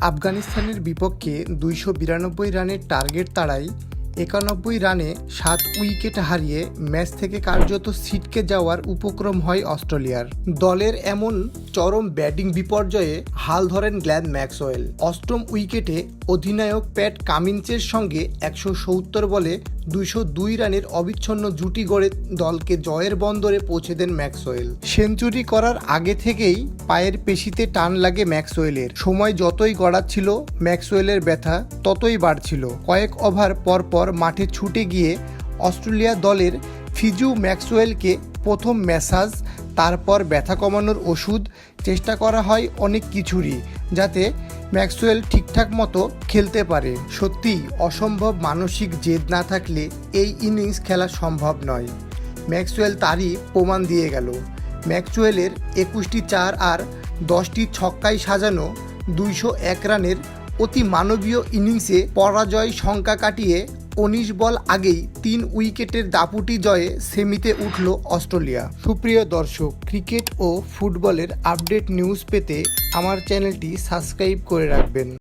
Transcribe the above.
আফগানিস্তানের বিপক্ষে দুইশো বিরানব্বই রানের টার্গেট তাড়াই, একানব্বই রানে সাত উইকেট হারিয়ে ম্যাচ থেকে কার্যত ছিটকে যাওয়ার উপক্রম হয় অস্ট্রেলিয়ার। দলের এমন চরম ব্যাটিং বিপর্যয়ে হাল ধরেন গ্ল্যান ম্যাক্সওয়েল। অষ্টম উইকেটে অধিনায়ক প্যাট কামিন্সের সঙ্গে একশো সত্তর বলে দুইশো দুই রানের অবিচ্ছন্ন জুটি গড়ে দলকে জয়ের বন্দরে পৌঁছে দেন ম্যাক্সওয়েল। সেঞ্চুরি করার আগে থেকেই পায়ের পেশিতে টান লাগে ম্যাক্সওয়েলের। সময় যতই গড়াচ্ছিল ম্যাক্সওয়েলের ব্যথা ততই বাড়ছিল। কয়েক ওভার পর পর মাঠে ছুটে গিয়ে অস্ট্রেলিয়া দলের ফিজু ম্যাক্সওয়েলকে প্রথম ম্যাসাজ, তারপর ব্যথা কমানোর ওষুধ, চেষ্টা করা হয় অনেক কিছুরই, যাতে ম্যাক্সওয়েল ঠিকঠাক মতো খেলতে পারে। সত্যি অসম্ভব মানসিক জেদ না থাকলে এই ইনিংস খেলা সম্ভব নয়। ম্যাক্সওয়েল তারই প্রমাণ দিয়ে গেল। ম্যাক্সওয়েলের একুশটি চার আর দশটি ছক্কায় সাজানো দুইশো এক রানের অতি মানবীয় ইনিংসে পরাজয় শঙ্কা কাটিয়ে উনিশ বল আগেই তিন উইকেটের দাপুটি জয়ে সেমিতে উঠল অস্ট্রেলিয়া। সুপ্রিয় দর্শক, ক্রিকেট ও ফুটবলের আপডেট নিউজ পেতে আমার চ্যানেলটি সাবস্ক্রাইব করে রাখবেন।